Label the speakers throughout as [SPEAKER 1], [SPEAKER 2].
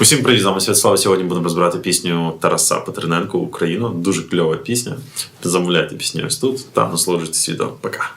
[SPEAKER 1] Усім привіт, з вами Святослав. Сьогодні будемо розбирати пісню Тараса Петрененко Україну. Дуже кльова пісня. Замовляйте пісню ось тут та насолоджуйтесь відео. Пока.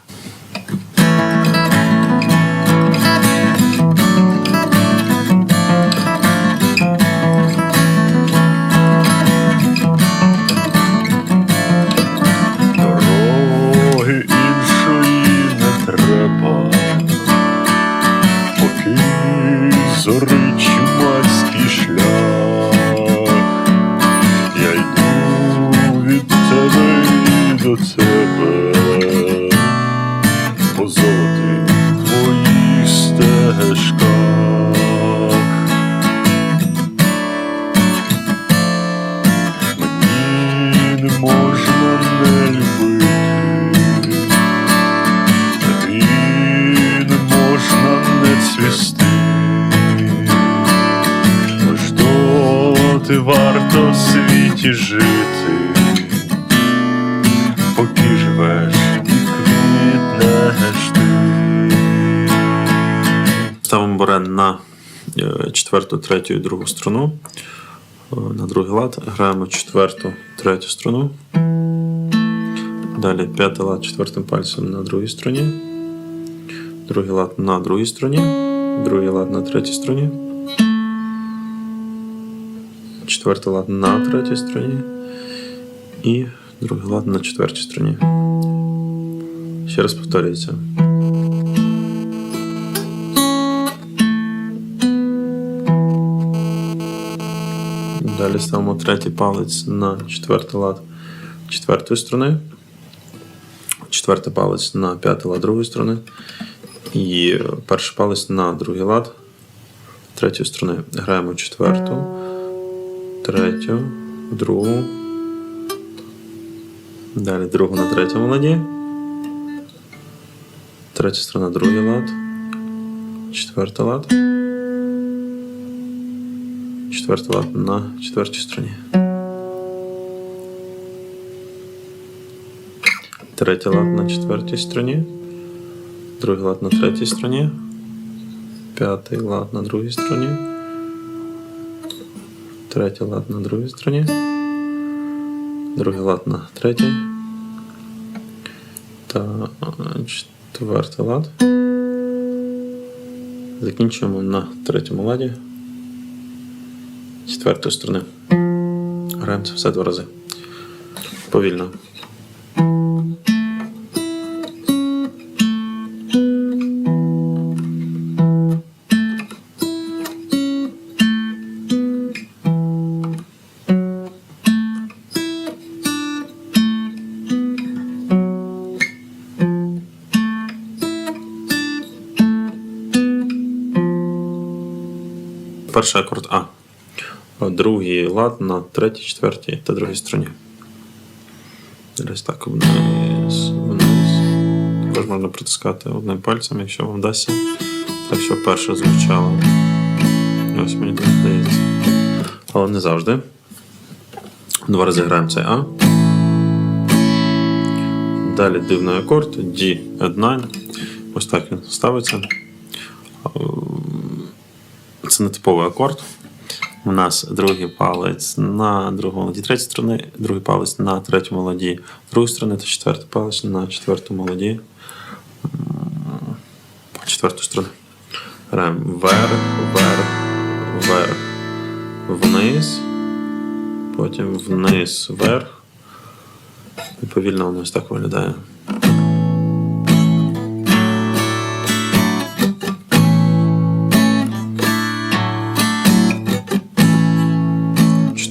[SPEAKER 2] Доти варто в світі жити, поки живеш і квітнеш ти.
[SPEAKER 1] Ставимо борен на е, четверту, третю і другу струну. Е, На другий лад. Граємо четверту, третю струну. Далі п'ятий лад четвертим пальцем на другій струні. Другий лад на другій струні. Другий лад на третій струні. Четвертий лад на третій струні. І другий лад на четвертій струні. Ще раз повторюється. Далі ставимо третій палець на четвертий лад четвертої струни, четвертий палець на п'ятий лад другої струни і перший палець на другий лад третьої струни. Граємо четверту, третю, другу. Далі другу на третьому ладі. Третя сторона, другий лад. Четвертий лад. Четвертий лад на четвертій струні. Третій лад на четвертій струні. Другий лад на третій струні. П'ятий лад на другій струні. Третій лад на другій стороні, Другий лад на третій. Та е, четвертий лад. Закінчуємо на третьому ладі четвертої сторони. Граємо це все два рази. Повільно. Перший акорд А. Другий лад на третій, четвертій та другій струні. Десь так вниз, вниз. Також можна притискати одним пальцем, якщо вам вдасться. Так, щоб перше звучало. Ось мені так здається. Але не завжди. Два рази граємо цей А. Далі дивний акорд D Add9. Ось так він ставиться. Це не типовий акорд. У нас другий палець на другому ладі третій сторони, другий палець на третьому ладі другої сторони та четвертий палець на четвертому ладі м, четвертої сторони. Граємо вверх, вверх, вверх, вниз, потім вниз, вверх. І повільно воно ось так виглядає.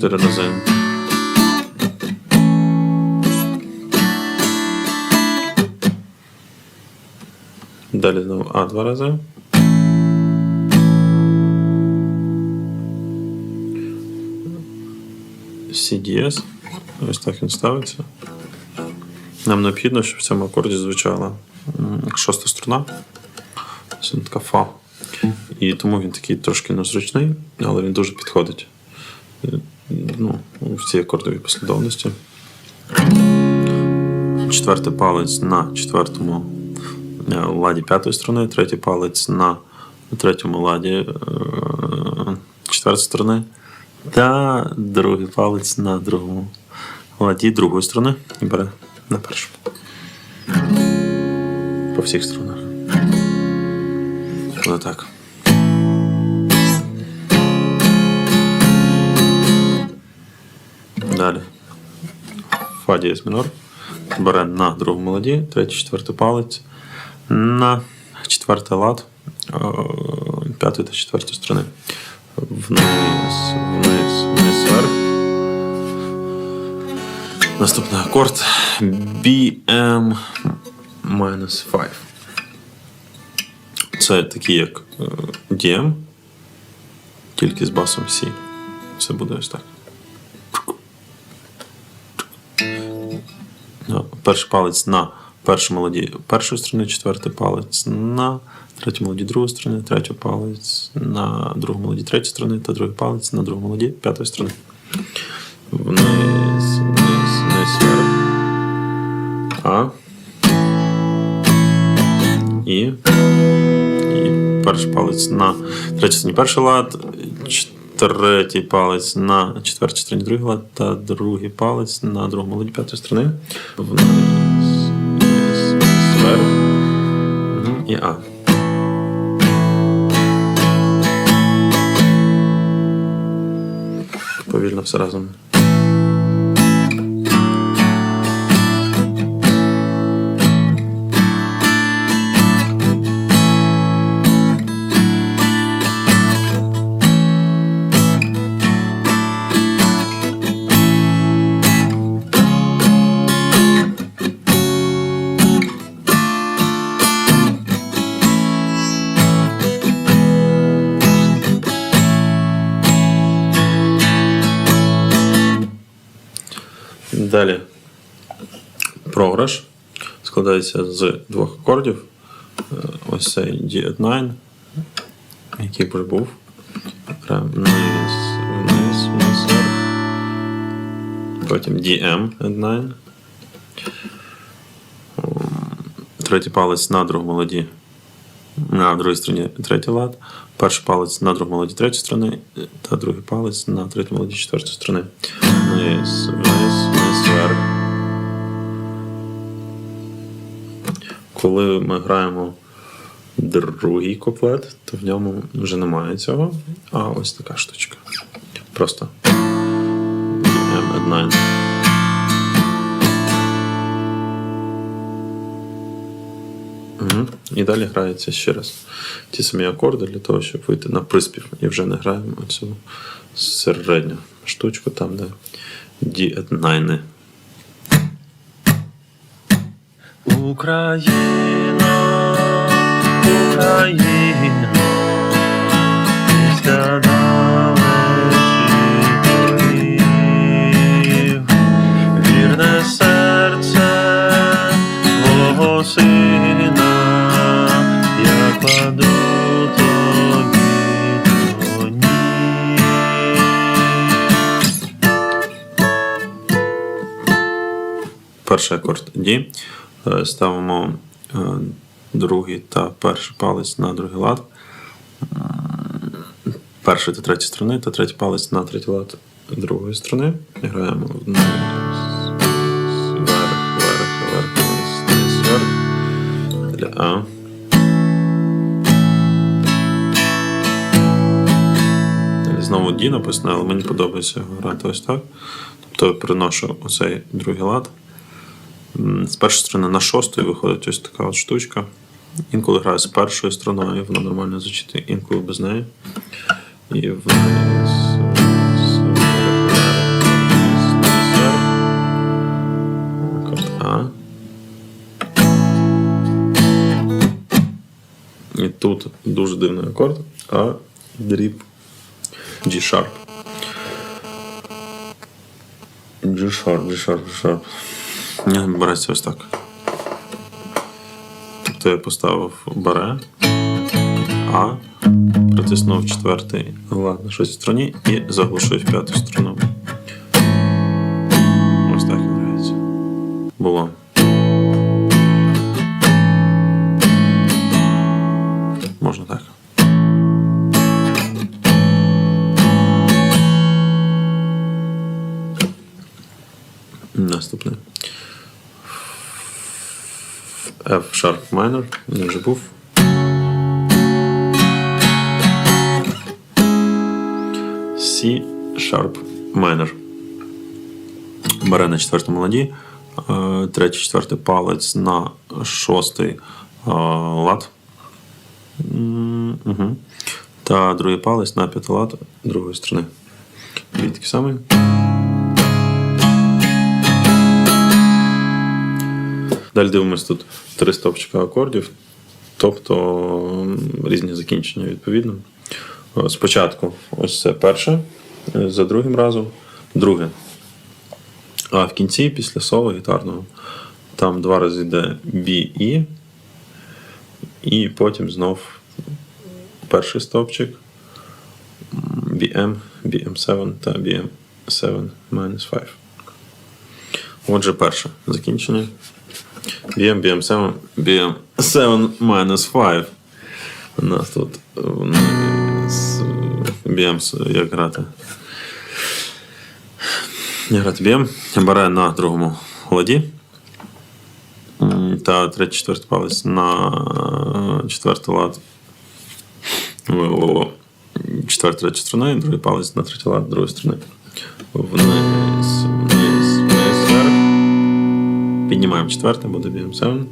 [SPEAKER 1] Чотири рази. Далі знову А два рази. CDS. Ось так він ставиться. Нам необхідно, щоб в цьому акорді звучала шоста струна. Це така фа. І тому він такий трошки незручний, але він дуже підходить ну, в цій акордовій послідовності. Четвертий палець на четвертому е, ладі п'ятої струни, третій палець на третьому ладі е, четвертої сторони. Та другий палець на другому ладі другої сторони і бере на першому. По всіх сторонах. Ось Далі. Фа дієс мінор. Бере на другому ладі, третій, четвертий палець. На четвертий лад е, п'ятої та четвертої сторони. Вниз, вниз, вниз, вверх. Наступний акорд BM minus 5. Це такий як е, DM, тільки з басом C. Це буде ось так. Перший палець на першому ладі першої сторони, четвертий палець на третьому ладі другої сторони, третій палець на другому ладі третьої сторони та другий палець на другому ладі п'ятої сторони. Вниз, вниз, вниз. А. І. І перший палець на третій стороні перший лад, третій палець на четвертій стороні лад та другий палець на другому ладі п'ятої сторони. І А. Повільно все разом. Програш складається з двох акордів. Е, Ось цей D9, який вже був. Прям вниз, вниз, вниз. Потім DM9. Третій палець на другому ладі. На другій стороні третій лад. Перший палець на другому ладі третьої сторони, та другий палець на третьому ладі четвертої сторони. Вниз, вниз, вниз, вверх. Коли ми граємо другий куплет, то в ньому вже немає цього. А ось така штучка. Просто M9. Мгм. І далі грається ще раз ті самі акорди для того, щоб вийти на приспів. І вже не граємо оцю середню штучку, там, де D9.
[SPEAKER 3] Україна, Україна, після далечі вірне серце твого сина, я кладу тобі до ніг.
[SPEAKER 1] Перший акорд D. Е, Ставимо е, другий та перший палець на другий лад. М, Перший та третій сторони, та третій палець на третій лад другої сторони. Граємо вниз, вверх, вверх, вверх, А. Знову D написано, але мені подобається грати ось так. Тобто я переношу оцей другий лад. З першої сторони на шостої виходить ось така от штучка. Інколи граю з першою стороною, вона нормально звучить, інколи без неї. І вниз. І тут дуже дивний акорд, а дріб G-sharp. G-sharp, G-sharp, G-sharp. Не, береться ось так. Тобто я поставив баре, А, притиснув четвертий лад на шостій стороні і заглушив п'яту сторону. Ось так грається. Було. F sharp minor, він вже був. C sharp minor. Бере на четвертому ладі, е, третій, четвертий палець на шостий е, лад. Та другий палець на п'ятий лад другої сторони. Дві такі самі. Далі дивимось тут три стопчика акордів, тобто різні закінчення відповідно. Спочатку ось це перше, е, за другим разом, друге. А в кінці, після соло гітарного, там два рази йде B, E, і потім знов перший стопчик, м, BM, BM7 та BM7 5. Отже, перше закінчення. BM, BM7, BM7 minus 5. У нас тут е, BM як грати. Як грати BM. Бере на другому ладі. Та третій, четвертий палець на четвертий лад. Четвертий, третій струни, другий палець на третій лад другої струни. Вниз. Піднімаємо четверте, буде BM7.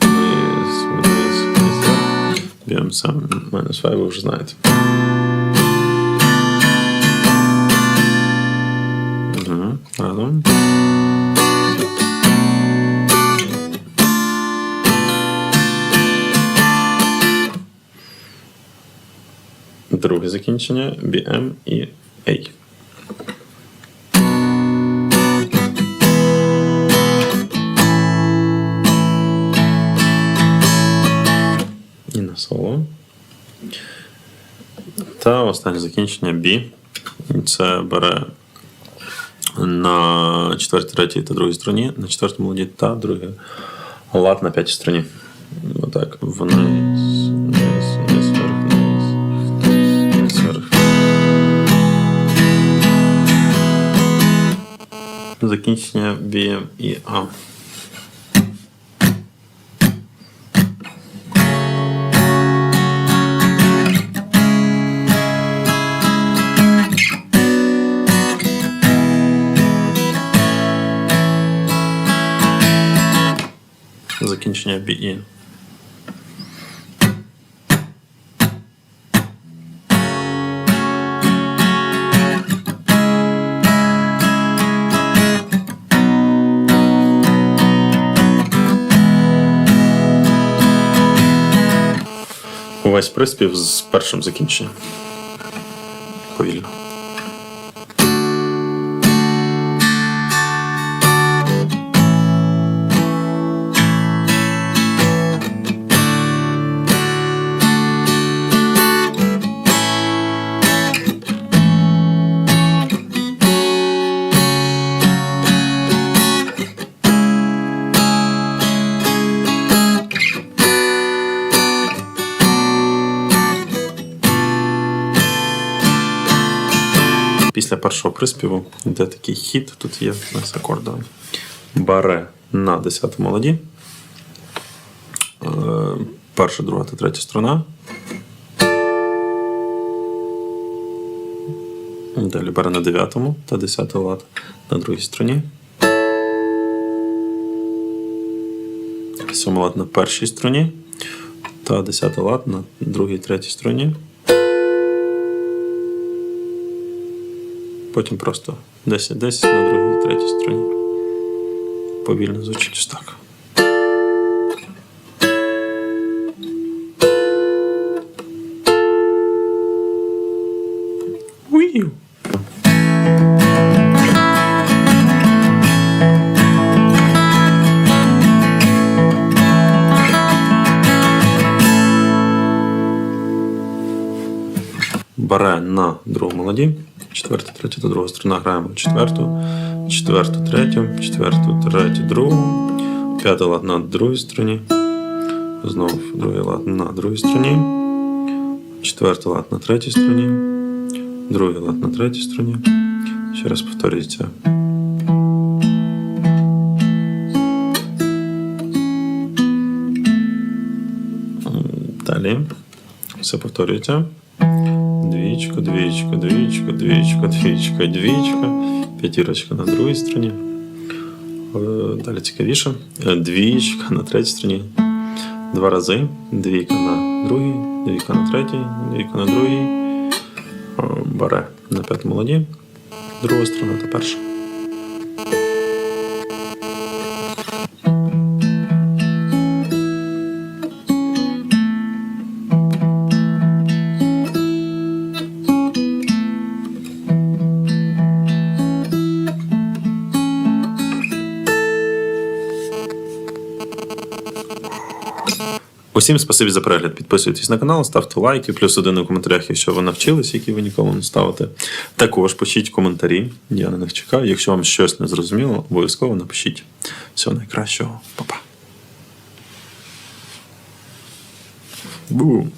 [SPEAKER 1] Вниз, вниз, вниз, вверх. BM7 minus 5, ви вже знаєте. Угу. Разом. Друге закінчення BM і A. соло. Та останнє закінчення B. Це бере на четвертій, третій та другій стороні, на четвертому ладі та другий лад на п'ятій стороні. Отак. Вниз, вниз, вниз, вверх, вниз, вниз, вверх. Закінчення B і А. Закінчення B і. Увесь приспів з першим закінченням. Повільно. Після першого приспіву йде такий хід, тут є у нас акордовий. Баре на 10 ладі. Е, Перша, друга та третя струна. Далі бере на 9 та 10 лад на другій струні. Сьомий лад на першій струні та 10 лад на другій третій струні. Потім просто 10-10 на другій третій стороні. Повільно звучить ось так. Уів! бере на другому ладі. четверта, третя та друга сторона граємо четверту, четверту, третю, четверту, третю, другу, п'ятий лад на другій стороні. Знову другий лад на другій стороні, четвертий лад на третій стороні, другий лад на третій стороні. Ще раз повторюється. Далі. Все повторюється. Двічка, двічка, двічка, двічка, двічка, двічка. П'ятірочка на другій стороні. Е, Далі цікавіше. Е, Двічка на третій стороні. Два рази. Двійка на другій, двійка на третій, двійка на другій. Е, Баре на п'ятому ладі. Друга сторона та перша. Усім спасибі за перегляд. Підписуйтесь на канал, ставте лайки, плюс один у коментарях, якщо ви навчились, які ви нікому не ставите. Також пишіть коментарі. Я на них чекаю. Якщо вам щось не зрозуміло, обов'язково напишіть. Всього найкращого, Па-па. Бум!